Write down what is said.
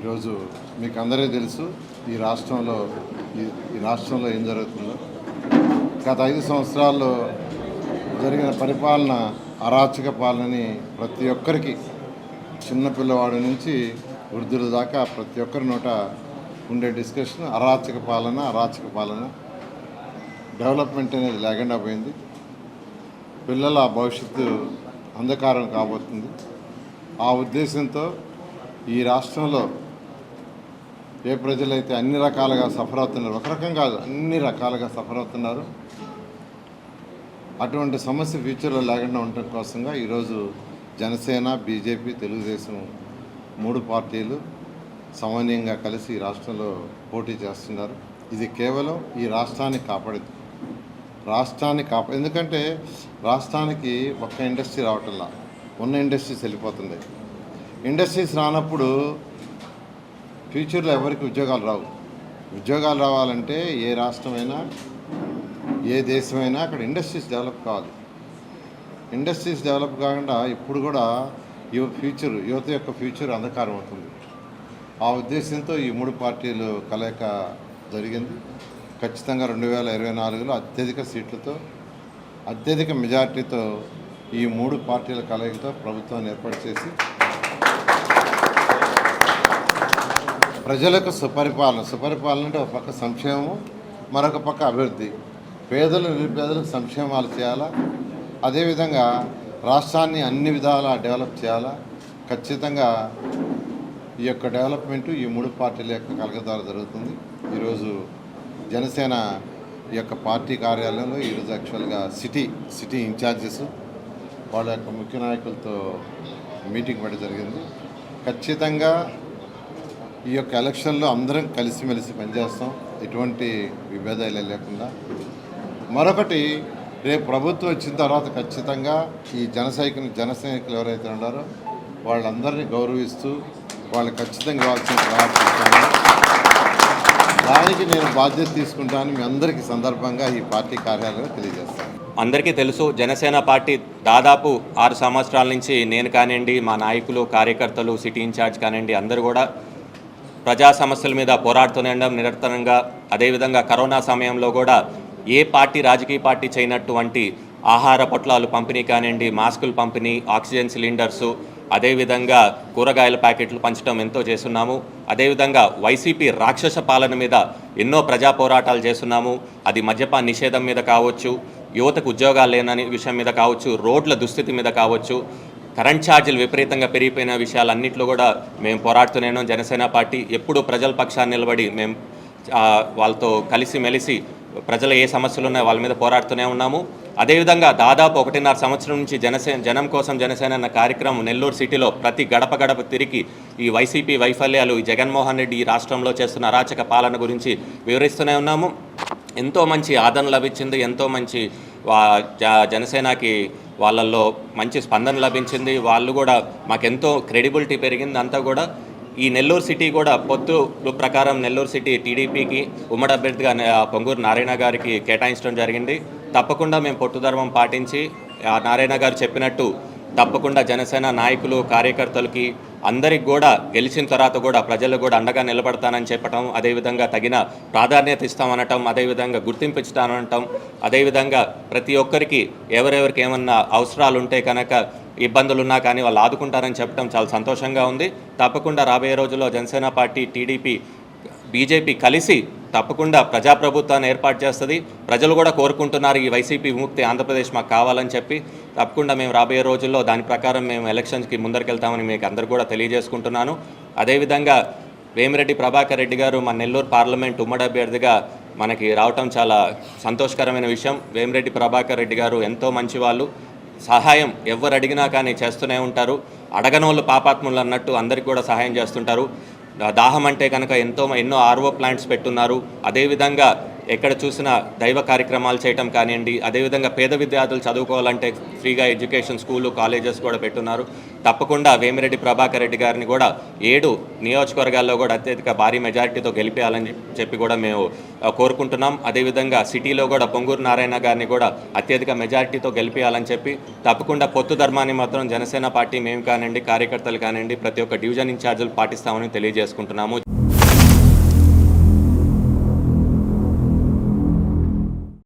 ఈరోజు మీకు అందరికీ తెలుసు ఈ రాష్ట్రంలో ఈ ఈ రాష్ట్రంలో ఏం జరుగుతుందో. గత ఐదు సంవత్సరాల్లో జరిగిన పరిపాలన అరాచక పాలనని ప్రతి ఒక్కరికి చిన్నపిల్లవాడి నుంచి వృద్ధుల దాకా ప్రతి ఒక్కరి నోట ఉండే డిస్కషన్ అరాచక పాలన అరాచక పాలన. డెవలప్మెంట్ అనేది లేకుండా పోయింది. పిల్లల భవిష్యత్తు అంధకారం కాబోతుంది. ఆ ఉద్దేశంతో ఈ రాష్ట్రంలో ఏ ప్రజలైతే అన్ని రకాలుగా సఫర్ అవుతున్నారు ఒక రకం కాదు అన్ని రకాలుగా సఫర్ అవుతున్నారు అటువంటి సమస్య ఫ్యూచర్లో లేకుండా ఉండటం కోసంగా ఈరోజు జనసేన బీజేపీ తెలుగుదేశం మూడు పార్టీలు సమన్వయంగా కలిసి ఈ రాష్ట్రంలో పోటీ చేస్తున్నారు. ఇది కేవలం ఈ రాష్ట్రాన్ని కాపాడేది. రాష్ట్రాన్ని కాపా ఎందుకంటే రాష్ట్రానికి ఒక్క ఇండస్ట్రీ రావటంలా ఉన్న ఇండస్ట్రీస్ వెళ్ళిపోతుంది ఇండస్ట్రీస్ రానప్పుడు ఫ్యూచర్లో ఎవరికి ఉద్యోగాలు రావు. ఉద్యోగాలు రావాలంటే ఏ రాష్ట్రమైనా ఏ దేశమైనా అక్కడ ఇండస్ట్రీస్ డెవలప్ కావాలి. ఇండస్ట్రీస్ డెవలప్ కాకుండా ఇప్పుడు కూడా యువ ఫ్యూచర్ యువత యొక్క ఫ్యూచర్ అంధకారం అవుతుంది. ఆ ఉద్దేశంతో ఈ మూడు పార్టీలు కలయిక జరిగింది. ఖచ్చితంగా రెండు వేల ఇరవై నాలుగులో అత్యధిక సీట్లతో అత్యధిక మెజార్టీతో ఈ మూడు పార్టీల కలయికతో ప్రభుత్వాన్ని ఏర్పాటు చేసి ప్రజలకు సుపరిపాలన. సుపరిపాలన అంటే ఒక పక్క సంక్షేమం మరొక పక్క అభివృద్ధి. పేదలు నిరుపేదలకు సంక్షేమాలు చేయాలా? అదేవిధంగా రాష్ట్రాన్ని అన్ని విధాలా డెవలప్ చేయాలా? ఖచ్చితంగా ఈ యొక్క డెవలప్మెంట్ ఈ మూడు పార్టీల యొక్క కలగ ద్వారా జరుగుతుంది. ఈరోజు జనసేన ఈ యొక్క పార్టీ కార్యాలయంలో ఈరోజు యాక్చువల్గా సిటీ సిటీ ఇన్ఛార్జెస్ వాళ్ళ యొక్క ముఖ్య నాయకులతో మీటింగ్ పెట్టడం జరిగింది. ఖచ్చితంగా ఈ యొక్క ఎలక్షన్లో అందరం కలిసిమెలిసి పనిచేస్తాం. ఎటువంటి విభేదాలు లేకుండా. మరొకటి రేపు ప్రభుత్వం వచ్చిన తర్వాత ఖచ్చితంగా ఈ జన జనసైనికులు ఎవరైతే ఉన్నారో వాళ్ళందరినీ గౌరవిస్తూ వాళ్ళు ఖచ్చితంగా ఇవ్వాల్సిన దానికి నేను బాధ్యత తీసుకుంటాను మీ అందరికీ సందర్భంగా ఈ పార్టీ కార్యాలయంలో తెలియజేస్తాను. అందరికీ తెలుసు జనసేన పార్టీ దాదాపు ఆరు సంవత్సరాల నుంచి నేను కానివ్వండి మా నాయకులు కార్యకర్తలు సిటీ ఇన్ఛార్జ్ కానివ్వండి అందరూ కూడా ప్రజా సమస్యల మీద పోరాడుతూనే ఉండడం నిరంతరంగా అదేవిధంగా కరోనా సమయంలో కూడా ఏ పార్టీ రాజకీయ పార్టీ చేయనటువంటి ఆహార పొట్లాలు పంపిణీ కానివ్వండి మాస్కులు పంపిణీ ఆక్సిజన్ సిలిండర్సు అదేవిధంగా కూరగాయల ప్యాకెట్లు పంచడం ఎంతో చేస్తున్నాము. అదేవిధంగా వైసీపీ రాక్షస పాలన మీద ఎన్నో ప్రజా పోరాటాలు చేస్తున్నాము. అది మద్యపాన నిషేధం మీద కావచ్చు యువతకు ఉద్యోగాలు లేనని విషయం మీద కావచ్చు రోడ్ల దుస్థితి మీద కావచ్చు. కరెంట్ ఛార్జీలు విపరీతంగా పెరిగిపోయిన విషయాలన్నింటిలో కూడా మేము పోరాడుతూనే జనసేన పార్టీ ఎప్పుడూ ప్రజల పక్షాన్ని నిలబడి మేము వాళ్ళతో కలిసి మెలిసి ప్రజలు ఏ సమస్యలు ఉన్నాయో వాళ్ళ మీద పోరాడుతూనే ఉన్నాము. అదేవిధంగా దాదాపు ఒకటిన్నర సంవత్సరం నుంచి జనసేన జనం కోసం జనసేన అన్న కార్యక్రమం నెల్లూరు సిటీలో ప్రతి గడప గడప తిరిగి ఈ వైసీపీ వైఫల్యాలు ఈ జగన్మోహన్ రెడ్డి ఈ రాష్ట్రంలో చేస్తున్న అరాచక పాలన గురించి వివరిస్తూనే ఉన్నాము. ఎంతో మంచి ఆదరణ లభించింది. ఎంతో మంచి జనసేనకి వాళ్ళల్లో మంచి స్పందన లభించింది. వాళ్ళు కూడా మాకెంతో క్రెడిబిలిటీ పెరిగింది. అంతా కూడా ఈ నెల్లూరు సిటీ కూడా పొత్తు ప్రకారం నెల్లూరు సిటీ టీడీపీకి ఉమ్మడి అభ్యర్థిగా పొంగూరు నారాయణ గారికి కేటాయించడం జరిగింది. తప్పకుండా మేము పొట్టుధర్మం పాటించి నారాయణ గారు చెప్పినట్టు తప్పకుండా జనసేన నాయకులు కార్యకర్తలకి అందరికి కూడా గెలిచిన తర్వాత కూడా ప్రజలు కూడా అండగా నిలబడతానని చెప్పటం అదేవిధంగా తగిన ప్రాధాన్యత ఇస్తామనటం అదేవిధంగా గుర్తింపు ఇస్తామనటం అదేవిధంగా ప్రతి ఒక్కరికి ఎవరెవరికి ఏమన్నా అవసరాలు ఉంటే కనుక ఇబ్బందులు ఉన్నా కానీ వాళ్ళు ఆదుకుంటారని చెప్పడం చాలా సంతోషంగా ఉంది. తప్పకుండా రాబోయే రోజుల్లో జనసేన పార్టీ టీడీపీ బీజేపీ కలిసి తప్పకుండా ప్రజాప్రభుత్వాన్ని ఏర్పాటు చేస్తుంది. ప్రజలు కూడా కోరుకుంటున్నారు ఈ వైసీపీ విముక్తి ఆంధ్రప్రదేశ్ మాకు కావాలని చెప్పి. తప్పకుండా మేము రాబోయే రోజుల్లో దాని ప్రకారం మేము ఎలక్షన్స్కి ముందరికెళ్తామని మీకు అందరు కూడా తెలియజేసుకుంటున్నాను. అదేవిధంగా వేమిరెడ్డి ప్రభాకర్ రెడ్డి గారు మన నెల్లూరు పార్లమెంట్ ఉమ్మడి అభ్యర్థిగా మనకి రావటం చాలా సంతోషకరమైన విషయం. వేమిరెడ్డి ప్రభాకర్ రెడ్డి గారు ఎంతో మంచి వాళ్ళు సహాయం ఎవరు అడిగినా కానీ చేస్తూనే ఉంటారు. అడగనోళ్ళు పాపాత్ములు అన్నట్టు అందరికి కూడా సహాయం చేస్తుంటారు. దాహం అంటే కనుక ఎంతో ఎన్నో ఆర్ఓ ప్లాంట్స్ పెట్టున్నారు. అదేవిధంగా ఎక్కడ చూసినా దైవ కార్యక్రమాలు చేయటం కానివ్వండి అదేవిధంగా పేద విద్యార్థులు చదువుకోవాలంటే ఫ్రీగా ఎడ్యుకేషన్ స్కూలు కాలేజెస్ కూడా పెట్టున్నారు. తప్పకుండా వేమిరెడ్డి ప్రభాకర్ రెడ్డి గారిని కూడా ఏడు నియోజకవర్గాల్లో కూడా అత్యధిక భారీ మెజారిటీతో గెలిపేయాలని చెప్పి కూడా మేము కోరుకుంటున్నాం. అదేవిధంగా సిటీలో కూడా పొంగూరు నారాయణ గారిని కూడా అత్యధిక మెజారిటీతో గెలిపేయాలని చెప్పి తప్పకుండా పొత్తు ధర్మాన్ని మాత్రం జనసేన పార్టీ మేము కానివ్వండి కార్యకర్తలు కానివ్వండి ప్రతి ఒక్క డివిజన్ ఇన్ఛార్జీలు పాటిస్తామని తెలియజేసుకుంటున్నాము.